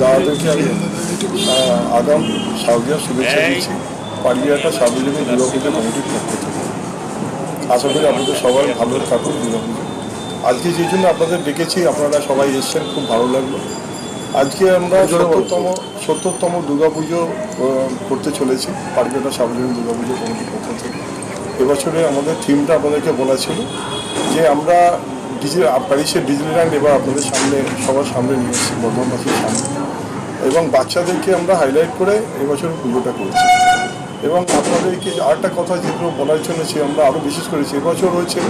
দাদাদেরকে আমি আগাম সাউদিয়া শুভেচ্ছা দিচ্ছি। পাড়িয়াটা সার্বজনীন দুর্গাপুজো কমিটির পক্ষ থেকে। আশা করি আপনাদের সবাই ভালো থাকুন দুর্গাপুজো। আজকে যেই জন্য আপনাদের ডেকেছি আপনারা সবাই এসছেন খুব ভালো লাগল। আজকে আমরা সত্তরতম সত্তরতম দুর্গাপুজো করতে চলেছি পাড়িয়াটা সার্বজনীন দুর্গাপুজো কমিটির পক্ষ থেকে। এবছরে আমাদের থিমটা আপনাদেরকে বলা ছিল যে আমরা ডিজি প্যারিসের ডিজনিল্যান্ড এবার আপনাদের সামনে সবার সামনে নিয়ে এসেছি বর্ধমানবাসীর সামনে। এবং বাচ্চাদেরকে আমরা হাইলাইট করে এবছর পুজোটা করেছি। এবং আপনাদেরকে আরেকটা কথা যেগুলো বলার জন্য সে আমরা আরও বিশেষ করেছি এবছর হয়েছে,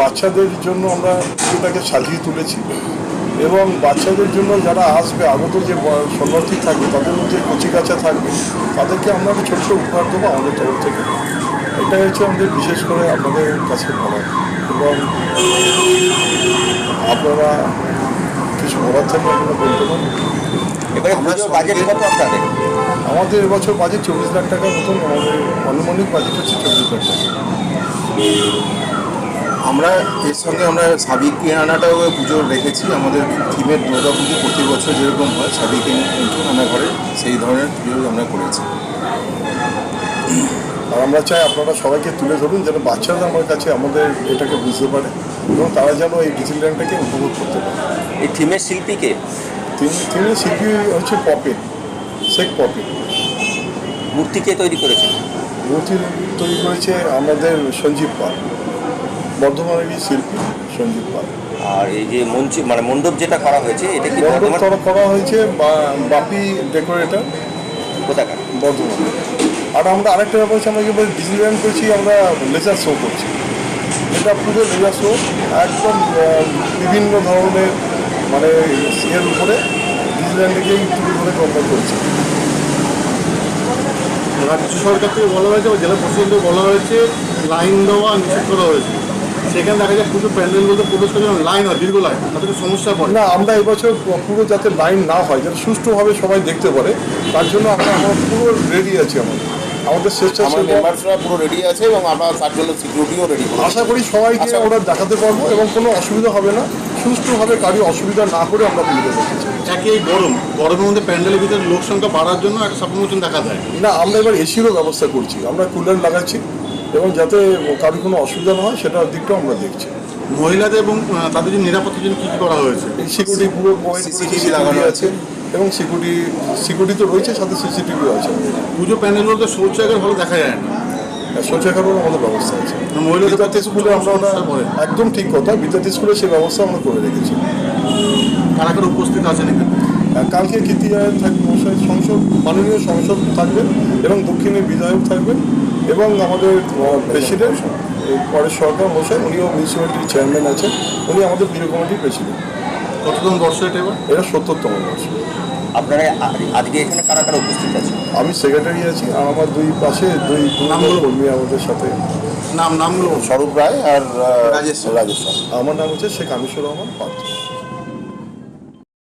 বাচ্চাদের জন্য আমরা পুজোটাকে সাজিয়ে তুলেছি। এবং বাচ্চাদের জন্য যারা আসবে, আগত যে শরণার্থী থাকবে, তাদের মধ্যে কচিকাচা থাকবে, তাদেরকে আমরা একটা ছোট্ট উপহার দেবো আমাদের তরফ থেকে। এটাই হচ্ছে আমাদের বিশেষ করে আপনাদের কাছে বলার। এবং আপনারা কিছু বলার থাকলে আপনারা বলতে পারেন। এবারে পুজোর বাজেট কত আপনাদের? আমাদের এবছর বাজেট চব্বিশ লাখ টাকার মতন আমাদের আনুমানিক বাজেট হচ্ছে চব্বিশ লাখ টাকা। আমরা এর সঙ্গে আমরা সাবিক আনাটাও পুজো রেখেছি। আমাদের থিমের দুর্গা পুজো প্রতি বছর যেরকম হয় সাবিক রান্নাঘরে সেই ধরনের পুজো আমরা করেছি। আর আমরা চাই আপনারা সবাইকে তুলে ধরুন যেন বাচ্চারা আমার কাছে আমাদের এটাকে বুঝতে পারে এবং তারা যেন এই ডিসিপ্লিনটাকে উপভোগ করতে পারে। এই থিমের শিল্পীকে? তিনি তিনি শিল্পী হচ্ছে পপে শেখ পপে। মূর্তি কে তৈরি করেছেন মূর্তি তৈরি করেছে আমাদের সঞ্জীব পাল বর্ধমানেরই শিল্পী সঞ্জীব পাল। আর এই যে মঞ্চ মানে মণ্ডপ যেটা করা হয়েছে এটা কি মণ্ডপ করা হয়েছে বা- বাপি ডেকোরেটর। কোথাকার? বর্ধমানে। আর আমরা আরেকটা ব্যাপার হচ্ছে আমরা যেভাবে ডিজনিল্যান্ড করছি আমরা লেজার শো করছি। এটা পুরো লেজার শো একদম বিভিন্ন ধরনের মানে এর উপরে ডিজনিল্যান্ডকেই তুলে ধরে আমরা করছি। রাজ্য সরকার থেকে বলা হয়েছে, বা জেলা প্রশাসন থেকে বলা হয়েছে, লাইন দেওয়া নিষেধ করা হয়েছে। সেখানে দেখা যায় পুরো প্যান্ডেলগুলোতে প্রবেশ করে লাইন হয়, দীর্ঘ লাইন, তাতে সমস্যা পড়ে না। আমরা এবছর পুরো যাতে লাইন না হয়, যাতে সুষ্ঠুভাবে সবাই দেখতে পারে, তার জন্য আমরা পুরো রেডি আছি আমাদের। আমাদের আমার স্বেচ্ছাসেবক মেম্বার্সরা পুরো রেডি আছে এবং আমরা তার জন্য সিকিউরিটিও রেডি আশা করি সবাইকে। ওরা দেখাতে পারব এবং কোনো অসুবিধা হবে না। সুষ্ঠুভাবে কারও অসুবিধা না করে আমরা পুজোটা দেখেছি একে এই গরম গরমের মধ্যে প্যান্ডেলের ভিতরে লোক সংখ্যা বাড়ার জন্য একটা সাপোর্ট দেখা যায়। না আমরা এবার এসিরও ব্যবস্থা করছি। আমরা কুলার লাগাচ্ছি এবং যাতে কারও কোনো অসুবিধা না হয় সেটার দিকটাও আমরা দেখছি। মহিলাদের এবং তাদের যে নিরাপত্তার জন্য কী কী করা হয়েছে? সিকিউরিটি পুরো লাগানো আছে। এবং সিকিউরিটি সিকিউরিটি তো রয়েছে সাথে সিসিটিভি আছে। পুজো প্যানেলগুলো প্যান্ডেলগুলোতে শৌচাগার ভালো দেখা যায় না। শৌচাগারেরও আমাদের ব্যবস্থা আছে। বিদ্যার্থী স্কুলে আমরা ওটা। একদম ঠিক কথা বিদ্যার্থী স্কুলে সেই ব্যবস্থা আমরা করে রেখেছি। কারা কারা উপস্থিত আছেন এখানে? আর কালকে কীর্তি থাকবে সংসদ মাননীয় সংসদ থাকবেন এবং দক্ষিণে বিধায়ক থাকবেন এবং আমাদের প্রেসিডেন্ট পরেশ সরকার মশাই উনিও মিউনিসিপ্যালিটির চেয়ারম্যান আছেন উনি আমাদের পুজো কমিটির প্রেসিডেন্ট কতজন বর্ষ এটা এবার এটা সত্তরতম বর্ষ আপনারা আজকে এখানে কারা কারা উপস্থিত আছেন আমি সেক্রেটারি আছি আর আমার দুই পাশে দুই নামগুলো। কর্মী আমাদের সাথে নাম নামগুলো। স্বরূপ রায় আর রাজেশ। রাজেশ আমার নাম হচ্ছে শেখ আমিশুর রহমান পাত্র